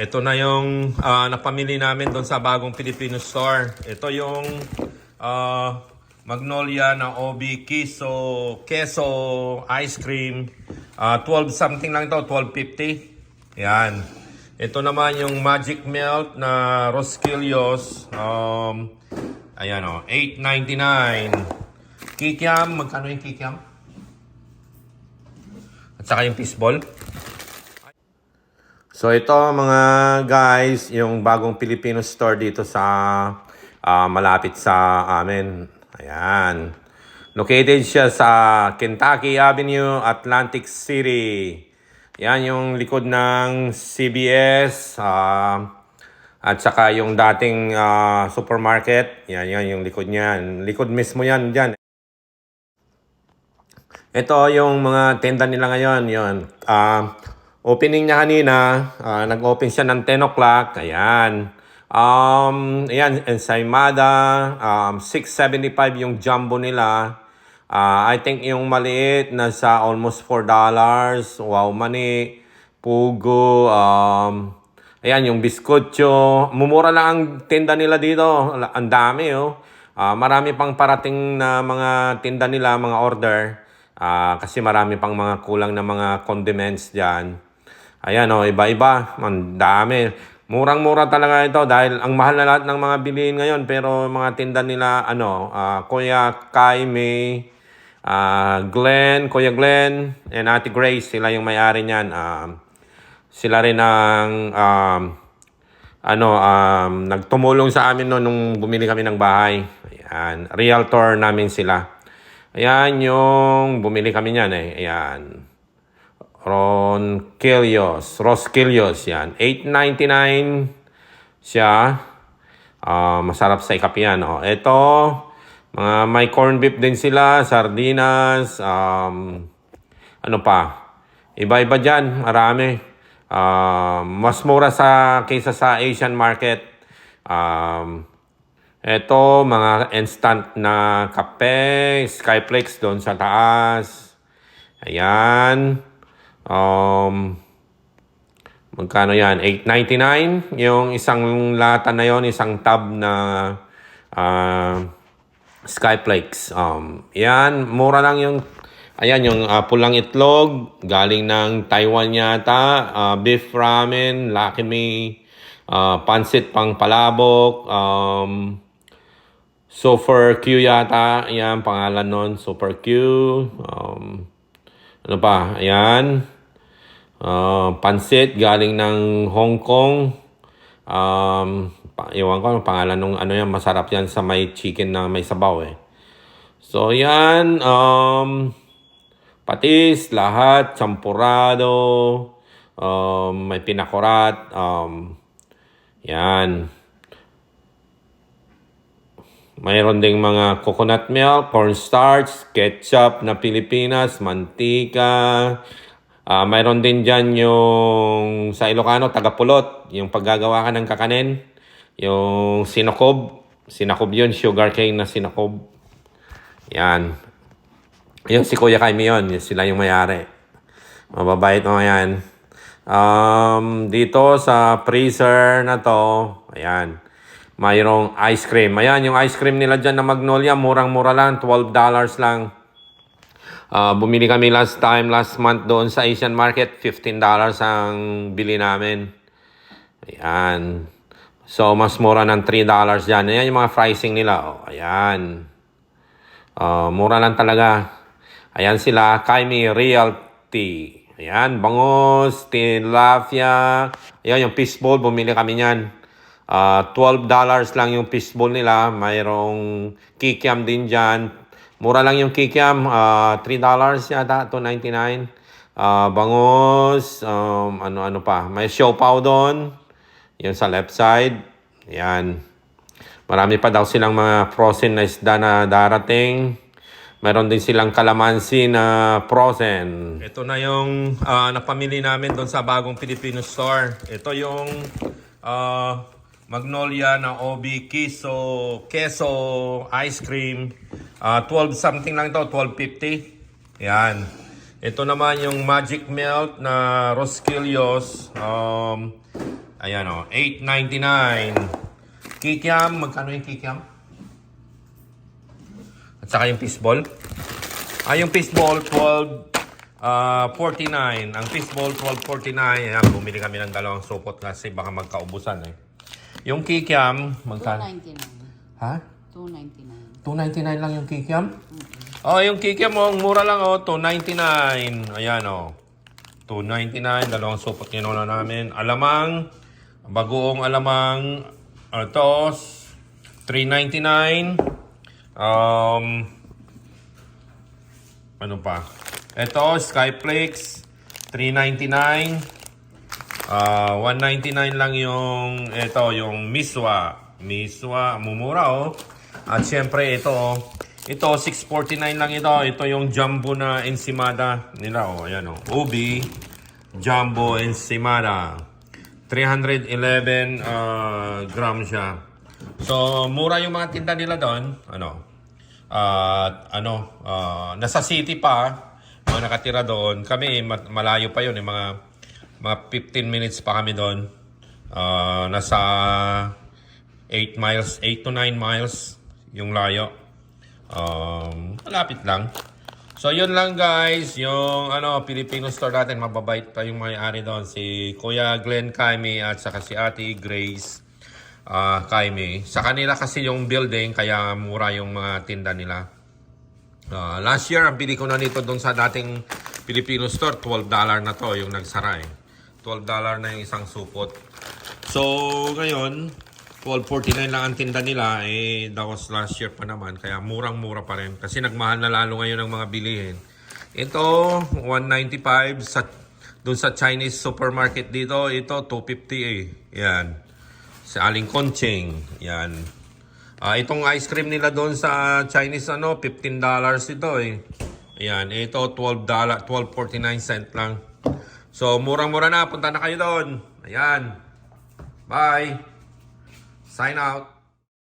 Ito na yung ah, napamili namin doon sa bagong Filipino store. Ito yung ah, Magnolia na OB Queso, Queso Ice Cream. Ah, 12 something lang ito, 12.50. Yan. Ito naman yung Magic Melt na Rosquillos. Um, ayan o, 8.99. Kikiam, magkano yung kikiam? At saka yung fishball. So ito mga guys, yung bagong Filipino store dito sa ah, malapit sa amin. Ayan. Located siya sa Kentucky Avenue, Atlantic City. Yan yung likod ng CBS ah, at saka yung dating ah, supermarket. Yan, yan yung likod niyan. Likod mismo yan dyan. Ito yung mga tenda nila ngayon. Yun. Ah, opening niya kanina. ah, nag-open siya ng 10 o'clock. Ayan. Um, ayan, ensaymada. Um, 675 yung jumbo nila. Ah, I think yung maliit nasa almost $4. Wow, mani. Pugo. Um, ayan, yung biskotso. Mumura lang ang tinda nila dito. Ang dami, oh. Ah, marami pang parating na mga tinda nila, mga order. Ah, kasi marami pang mga kulang na mga condiments diyan. Ayan oh, iba-iba, ang dami. Murang-mura talaga ito dahil ang mahal na lahat ng mga bilihin ngayon pero mga tinda nila ano, ah, Kuya Kai May, ah, Glenn, Kuya Glenn, and Ate Grace, sila yung may-ari niyan. Um, sila rin ang um, ano, um, nagtumulong sa amin noon nung bumili kami ng bahay. Ayan, realtor namin sila. Ayan yung bumili kami niyan eh. Ayan. Ron Kilios. Ros Kilios yan. 8.99 siya. Ah, masarap sa ikapi yan. Oh. Ito, mga may corn beef din sila, sardinas, um, ano pa. Iba-iba dyan, marami. Ah, mas mura sa kaysa sa Asian market. Um, ito, mga instant na kape, Skyflex doon sa taas. Ayan. Um, magkano yan? 8.99 yung isang lata na yon isang tub na uh, Skyflex. Um, yan, mura lang yung Ayan, yung ah, pulang itlog, galing ng Taiwan yata, ah, beef ramen, Me, ah, pansit pang palabok, um, Super Q yata, ayan, pangalan nun, Super Q, um, ano pa, ayan, Ah, pansit galing ng Hong Kong, um, iwan ko, ang pangalan nung ano yan, masarap yan sa may chicken na may sabaw eh. So, yan, um, patis, lahat, champurado, um, may pinakurat, um, yan. Mayroon ding mga coconut milk, cornstarch, ketchup na Pilipinas, mantika. Ah, mayroon din dyan yung sa Ilocano, tagapulot, yung paggagawa ka ng kakanin, yung sinakob, sinakob yun, sugar cane na sinakob. Yan. Yung si Kuya Kaimi yun, yun sila yung mayari. Mababait mo yan. Um, dito sa freezer na to, ayan, mayroong ice cream. Ayan, yung ice cream nila dyan na Magnolia, murang-mura lang, $12 lang. Ah, bumili kami last time, last month doon sa Asian Market, $15 ang bili namin. Ayan. So, mas mura ng $3 dyan. Ayan yung mga pricing nila. Oh, ayan. Ah, mura lang talaga. Ayan sila, Kaimi Realty. Ayan, bangus, tilapia. Ayan, yung fishbowl, bumili kami niyan. Ah, $12 lang yung fishbowl nila. Mayroong kikiam din dyan. Mura lang yung kikiam. ah, $3 yata, $2.99. Ah, bangus, um, ano-ano pa. May siopaw doon. Yung sa left side. Ayan. Marami pa daw silang mga frozen na isda na darating. Meron din silang kalamansi na frozen. Ito na yung ah, napamili namin doon sa bagong Filipino store. Ito yung ah, Magnolia na OB Queso, Queso Ice Cream. Ah, 12 something lang ito, 12.50. Yan. Ito naman yung Magic Melt na Rosquillos. Um, Ayan o, 8.99. Kikiam, magkano yung kikiam? At saka yung fishball. Ah, yung fishball, 12, ah 49. Ang fishball, 12.49. Ayan, bumili kami ng dalawang supot kasi baka magkaubusan eh. Yung kikiam, magkano? 299. Ha? 299. 299 lang yung kikiam? Oh, yung kikiam mo, mura lang oh, 299. Ayan oh. 299, dalawang supot kinuna namin. Alamang, bagoong alamang, ano to, 399. Um, ano pa? Ito, Skyflakes, 399. Ah, 199 lang yung ito, yung miswa. Miswa, mumura oh. At syempre ito oh. Ito 649 lang ito. Ito yung jumbo na ensimada nila oh. Ayan oh. Ubi jumbo ensimada. 311 ah, gram siya. So, mura yung mga tinda nila doon. Ano? At ano, ah, nasa city pa, mga nakatira doon. Kami, ma- malayo pa yun, eh, mga, mga 15 minutes pa kami doon. Ah, nasa 8 miles, 8 to 9 miles yung layo. Um, malapit lang. So, yun lang guys, yung ano, Filipino store natin, mababait pa yung may-ari doon. Si Kuya Glenn Kaime at saka si Ate Grace ah Kaime. Sa kanila kasi yung building, kaya mura yung mga tinda nila. Ah, last year, ang bili ko na nito doon sa dating Filipino store, $12 na to yung nagsara eh. $12 na yung isang supot. So, ngayon, 12.49 lang ang tinda nila. Eh, that was last year pa naman. Kaya murang-mura pa rin. Kasi nagmahal na lalo ngayon ang mga bilihin. Ito, 195 sa doon sa Chinese supermarket dito. Ito, 250 eh. Yan. Sa Aling Conching. Yan. Ah, itong ice cream nila doon sa Chinese ano, $15 ito eh. Ayan, ito $12, 12.49 cent lang. So, murang-mura na. Punta na kayo doon. Ayan. Bye. Sign out.